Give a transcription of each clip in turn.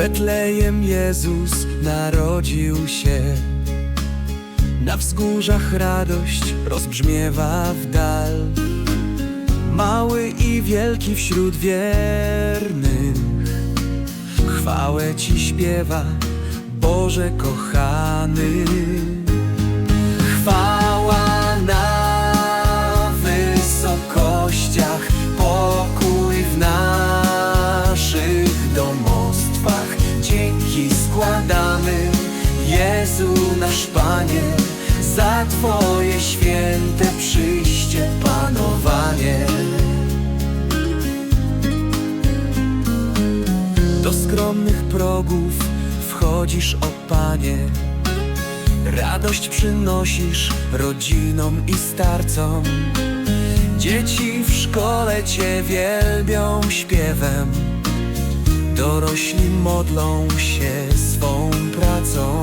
Betlejem Jezus narodził się. Na wzgórzach radość rozbrzmiewa w dal. Mały i wielki wśród wiernych Chwałę Ci śpiewa, Boże kochany składamy Jezu nasz Panie Za Twoje święte przyjście, panowanie. Do skromnych progów wchodzisz, o Panie. Radość przynosisz rodzinom i starcom. Dzieci w szkole Cię wielbią śpiewem Dorośli modlą się swą pracą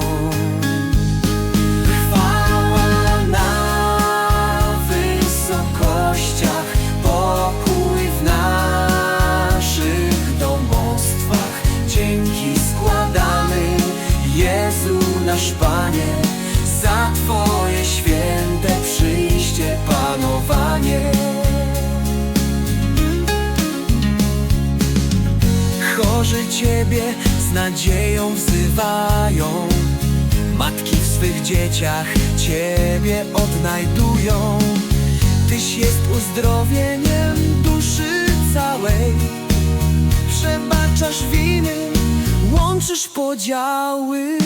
Chwała na wysokościach, pokój w naszych domostwach. Dzięki składamy, Jezu nasz Panie, za Twoje święte przyjście, panowanie. Chorzy Ciebie z nadzieją wzywają. Matki w swych dzieciach Ciebie odnajdują. Tyś jest uzdrowieniem duszy całej. Przebaczasz winy, łączysz podziały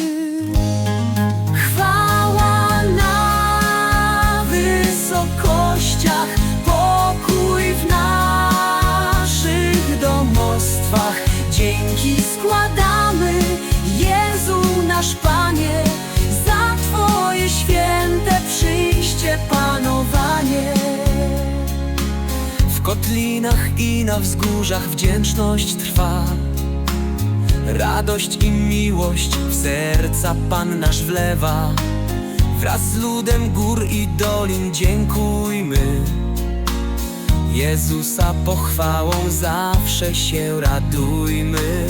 kotlinach i na wzgórzach wdzięczność trwa. Radość i miłość w serca Pan nasz wlewa. Wraz z ludem gór i dolin dziękujmy. Jezusa pochwałą zawsze się radujmy